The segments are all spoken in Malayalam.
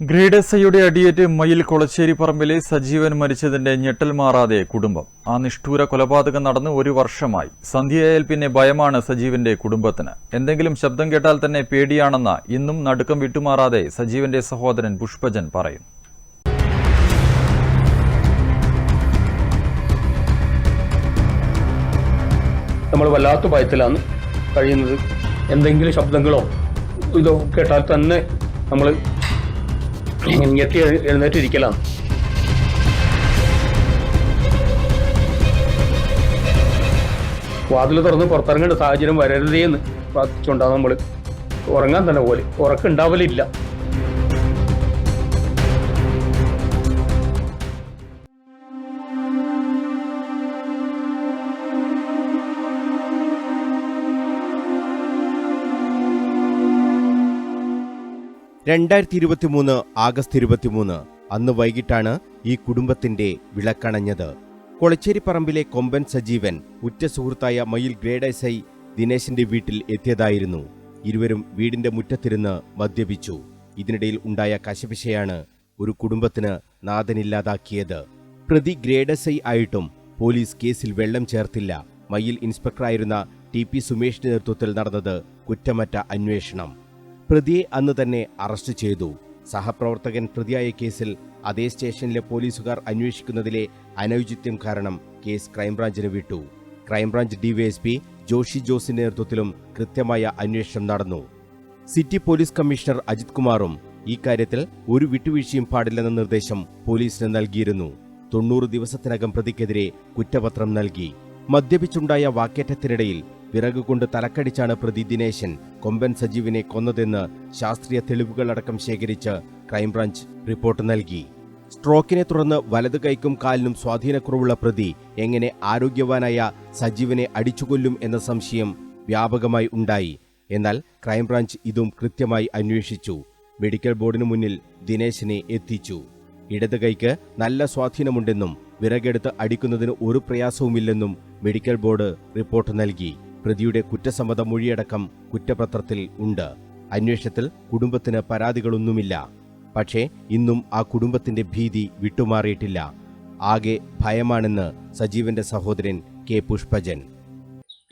ഗ്രേഡ് എസ് ഐയുടെ അടിയേറ്റ് മയിൽ കൊളച്ചേരി പറമ്പിലെ സജീവൻ മരിച്ചതിന്റെ ഞെട്ടൽ മാറാതെ കുടുംബം. ആ നിഷ്ഠൂര കൊലപാതകം നടന്ന് ഒരു വർഷമായി. സന്ധ്യയായാൽ പിന്നെ ഭയമാണ് സജീവന്റെ കുടുംബത്തിന്. എന്തെങ്കിലും ശബ്ദം കേട്ടാൽ തന്നെ പേടിയാണെന്ന ഇന്നും നടുക്കം വിട്ടുമാറാതെ സജീവന്റെ സഹോദരൻ പുഷ്പജൻ പറയും നമ്മൾ വല്ലാത്ത ഭയത്തിലാണ് കഴിയുന്നത്. എന്തെങ്കിലും ശബ്ദങ്ങളോ ഇതോ കേട്ടാൽ തന്നെ നമ്മൾ ഞെട്ടി എഴു- എഴുന്നേറ്റിരിക്കലാണ് വാതിൽ തുറന്ന് പുറത്തിറങ്ങേണ്ട സാഹചര്യം വരരുതേ എന്ന് പ്രാർത്ഥിച്ചുകൊണ്ടാണ് നമ്മൾ ഉറങ്ങാൻ തന്നെ പോലെ ഉറക്കുണ്ടാവലില്ല രണ്ടായിരത്തി ഇരുപത്തിമൂന്ന് ആഗസ്റ്റ് ഇരുപത്തിമൂന്ന്. അന്ന് വൈകിട്ടാണ് ഈ കുടുംബത്തിന്റെ വിളക്കണഞ്ഞത്. കൊളച്ചേരിപ്പറമ്പിലെ കൊമ്പൻ സജീവൻ ഉറ്റ സുഹൃത്തായ മയിൽ ഗ്രേഡ് എസ് ഐ ദിനേശിന്റെ വീട്ടിൽ എത്തിയതായിരുന്നു. ഇരുവരും വീടിന്റെ മുറ്റത്തിരുന്ന് മദ്യപിച്ചു. ഇതിനിടയിൽ ഉണ്ടായ കശപിശയാണ് ഒരു കുടുംബത്തിന് നാഥനില്ലാതാക്കിയത്. പ്രതി ഗ്രേഡ് എസ് ഐ ആയിട്ടും പോലീസ് കേസിൽ വെള്ളം ചേർത്തില്ല. മയിൽ ഇൻസ്പെക്ടറായിരുന്ന ടി പി സുമേഷിന്റെ നേതൃത്വത്തിൽ നടന്നത് കുറ്റമറ്റ അന്വേഷണം. പ്രതിയെ അന്ന് തന്നെ അറസ്റ്റ് ചെയ്തു. സഹപ്രവർത്തകൻ പ്രതിയായ കേസിൽ അതേ സ്റ്റേഷനിലെ പോലീസുകാർ അന്വേഷിക്കുന്നതിലെ അനൗചിത്യം കാരണം കേസ് ക്രൈംബ്രാഞ്ചിന് വിട്ടു. ക്രൈംബ്രാഞ്ച് ഡിവൈഎസ്പി ജോഷി ജോസിന്റെ നേതൃത്വത്തിലും കൃത്യമായ അന്വേഷണം നടന്നു. സിറ്റി പോലീസ് കമ്മീഷണർ അജിത് കുമാറും ഈ കാര്യത്തിൽ ഒരു വിട്ടുവീഴ്ചയും പാടില്ലെന്ന നിർദ്ദേശം പോലീസിന് നൽകിയിരുന്നു. തൊണ്ണൂറ് ദിവസത്തിനകം പ്രതിക്കെതിരെ കുറ്റപത്രം നൽകി. മദ്യപിച്ചുണ്ടായ വാക്കേറ്റത്തിനിടയിൽ വിറക് കൊണ്ട് തലക്കടിച്ചാണ് പ്രതി ദിനേശൻ കൊമ്പൻ സജീവിനെ കൊന്നതെന്ന് ശാസ്ത്രീയ തെളിവുകളടക്കം ശേഖരിച്ച് ക്രൈംബ്രാഞ്ച് റിപ്പോർട്ട് നൽകി. സ്ട്രോക്കിനെ തുടർന്ന് വലതു കൈക്കും കാലിനും സ്വാധീനക്കുറവുള്ള പ്രതി എങ്ങനെ ആരോഗ്യവാനായ സജീവനെ അടിച്ചുകൊല്ലും എന്ന സംശയം വ്യാപകമായി ഉണ്ടായി. എന്നാൽ ക്രൈംബ്രാഞ്ച് ഇതും കൃത്യമായി അന്വേഷിച്ചു. മെഡിക്കൽ ബോർഡിന് മുന്നിൽ ദിനേശിനെ എത്തിച്ചു. ഇടത് കൈക്ക് നല്ല സ്വാധീനമുണ്ടെന്നും വിറകെടുത്ത് അടിക്കുന്നതിന് ഒരു പ്രയാസവുമില്ലെന്നും മെഡിക്കൽ ബോർഡ് റിപ്പോർട്ട് നൽകി. പ്രതിയുടെ കുറ്റസമ്മത മൊഴിയടക്കം കുറ്റപത്രത്തിൽ ഉണ്ട്. അന്വേഷണത്തിൽ കുടുംബത്തിന് പരാതികളൊന്നുമില്ല. പക്ഷേ ഇന്നും ആ കുടുംബത്തിന്റെ ഭീതി വിട്ടുമാറിയിട്ടില്ല. ആകെ ഭയമാണെന്ന് സജീവന്റെ സഹോദരൻ കെ പുഷ്പജൻ.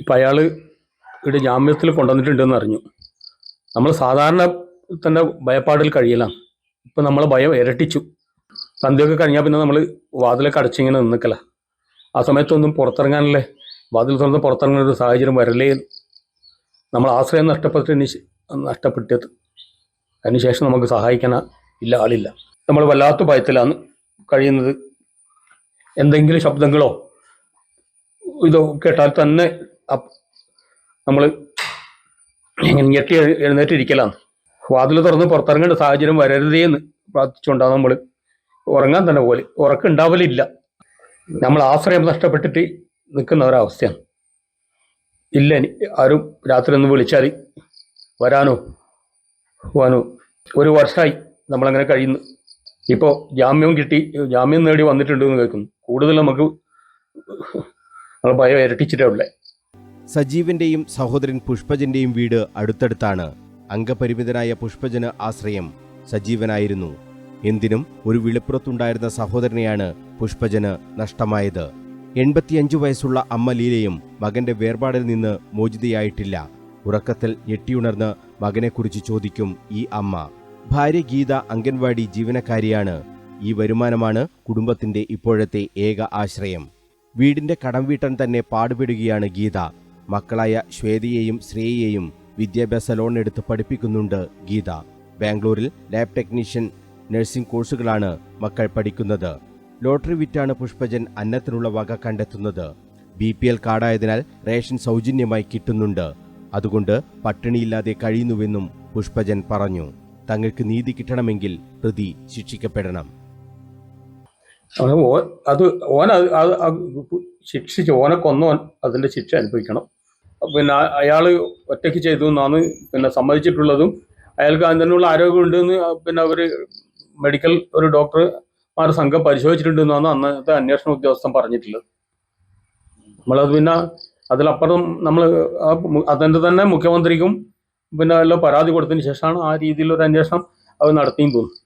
ഇപ്പം അയാൾ ഇവിടെ ജാമ്യത്തിൽ കൊണ്ടുവന്നിട്ടുണ്ടെന്ന് അറിഞ്ഞു. നമ്മൾ സാധാരണ തന്നെ ഭയപ്പാടിൽ കഴിയലാണ്. ഇപ്പം നമ്മളെ ഭയം ഇരട്ടിച്ചു. സന്ധ്യയൊക്കെ കഴിഞ്ഞാൽ പിന്നെ നമ്മൾ വാതിലൊക്കെ അടച്ചിങ്ങനെ നിന്നിക്കല. ആ സമയത്തൊന്നും പുറത്തിറങ്ങാനല്ലേ വാതിൽ തുറന്ന് പുറത്തിറങ്ങുന്ന ഒരു സാഹചര്യം വരലേ നമ്മൾ ആശ്രയം നഷ്ടപ്പെട്ട് നഷ്ടപ്പെട്ടത്. അതിനുശേഷം നമുക്ക് സഹായിക്കാൻ ഇല്ല ആളില്ല. നമ്മൾ വല്ലാത്ത ഭയത്തിലാണ് കഴിയുന്നത്. എന്തെങ്കിലും ശബ്ദങ്ങളോ ഇതോ കേട്ടാൽ തന്നെ നമ്മൾ ഞെട്ടി എഴു- എഴുന്നേറ്റിരിക്കലാണ് വാതിൽ തുറന്ന് പുറത്തിറങ്ങേണ്ട സാഹചര്യം വരരുതേ എന്ന് പ്രാർത്ഥിച്ചുകൊണ്ടാണ് നമ്മൾ ഉറങ്ങാൻ തന്നെ പോലെ ഉറക്കുണ്ടാവലില്ല നമ്മൾ ആശ്രയം നഷ്ടപ്പെട്ടിട്ട് നിൽക്കുന്ന ഒരവസ്ഥയാണ്. ഇല്ല ആരും രാത്രി ഒന്ന് വിളിച്ചാൽ വരാനോ പോവാനോ. ഒരു വർഷമായി നമ്മളങ്ങനെ കഴിയുന്നു. ഇപ്പോൾ ജാമ്യവും കിട്ടി ജാമ്യം നേടി വന്നിട്ടുണ്ട് എന്ന് കേൾക്കുന്നു. കൂടുതൽ നമുക്ക് ഭയം ഇരട്ടിച്ചിട്ടേ ഉള്ളേ. സജീവിന്റെയും സഹോദരൻ പുഷ്പജന്റെയും വീട് അടുത്തടുത്താണ്. അംഗപരിമിതനായ പുഷ്പജന് ആശ്രയം സജീവനായിരുന്നു. എന്തിനും ഒരു വിളിപ്പുറത്തുണ്ടായിരുന്ന സഹോദരനെയാണ് പുഷ്പജന് നഷ്ടമായത്. എൺപത്തിയഞ്ചു വയസ്സുള്ള അമ്മ ലീലയും മകന്റെ വേർപാടിൽ നിന്ന് മോചിതയായിട്ടില്ല. ഉറക്കത്തിൽ ഞെട്ടിയുണർന്ന് മകനെക്കുറിച്ച് ചോദിക്കും ഈ അമ്മ. ഭാര്യ ഗീത അംഗൻവാടി ജീവനക്കാരിയാണ്. ഈ വരുമാനമാണ് കുടുംബത്തിന്റെ ഇപ്പോഴത്തെ ഏക ആശ്രയം. വീടിന്റെ കടം വീട്ടാൻ തന്നെ പാടുപെടുകയാണ് ഗീത. മക്കളായ ശ്വേതയെയും ശ്രേയയെയും വിദ്യാഭ്യാസ ലോൺ എടുത്ത് പഠിപ്പിക്കുന്നുണ്ട് ഗീത. ബാംഗ്ലൂരിൽ ലാബ് ടെക്നീഷ്യൻ നഴ്സിംഗ് കോഴ്സുകളാണ് മക്കൾ പഠിക്കുന്നത്. ലോട്ടറി വിറ്റാണ് പുഷ്പജൻ അന്നത്തിനുള്ള വക കണ്ടെത്തുന്നത്. ബി പി എൽ കാർഡായതിനാൽ റേഷൻ സൗജന്യമായി കിട്ടുന്നുണ്ട്. അതുകൊണ്ട് പട്ടിണിയില്ലാതെ കഴിയുന്നുവെന്നും പുഷ്പജൻ പറഞ്ഞു. തങ്ങൾക്ക് നീതി കിട്ടണമെങ്കിൽ പ്രതി ശിക്ഷിക്കപ്പെടണം. അത് ഓന ശിക്ഷിച്ച് ഓനെ കൊന്നോൻ അതിന്റെ ശിക്ഷ അനുഭവിക്കണം. പിന്നെ അയാൾ ഒറ്റയ്ക്ക് ചെയ്തു എന്നാണ് പിന്നെ സമ്മതിച്ചിട്ടുള്ളതും. അയാൾക്ക് അതിനുള്ള ആരോഗ്യമുണ്ടെന്ന് പിന്നെ അവർ മെഡിക്കൽ ഒരു മാർ സംഘം പരിശോധിച്ചിട്ടുണ്ടെന്നാണ് അന്നത്തെ അന്വേഷണ ഉദ്യോഗസ്ഥൻ പറഞ്ഞിട്ടുള്ളത്. നമ്മളത് പിന്നെ അതിലപ്പുറം നമ്മൾ അതിന്റെ തന്നെ മുഖ്യമന്ത്രിക്കും പിന്നെ എല്ലാം പരാതി കൊടുത്തതിന് ശേഷമാണ് ആ രീതിയിലൊരു അന്വേഷണം അവർ നടത്തിയും തോന്നുന്നു.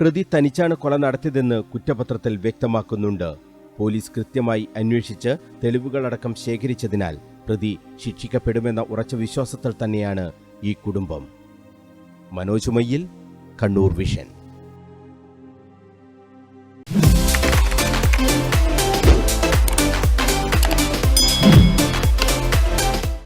പ്രതി തനിച്ചാണ് കൊല നടത്തിയതെന്ന് കുറ്റപത്രത്തിൽ വ്യക്തമാക്കുന്നുണ്ട്. പോലീസ് കൃത്യമായി അന്വേഷിച്ച് തെളിവുകളടക്കം ശേഖരിച്ചതിനാൽ പ്രതി ശിക്ഷിക്കപ്പെടുമെന്ന ഉറച്ച വിശ്വാസത്തിൽ തന്നെയാണ് ഈ കുടുംബം. മനോജ് മയ്യിൽ കണ്ണൂർ വിഷൻ.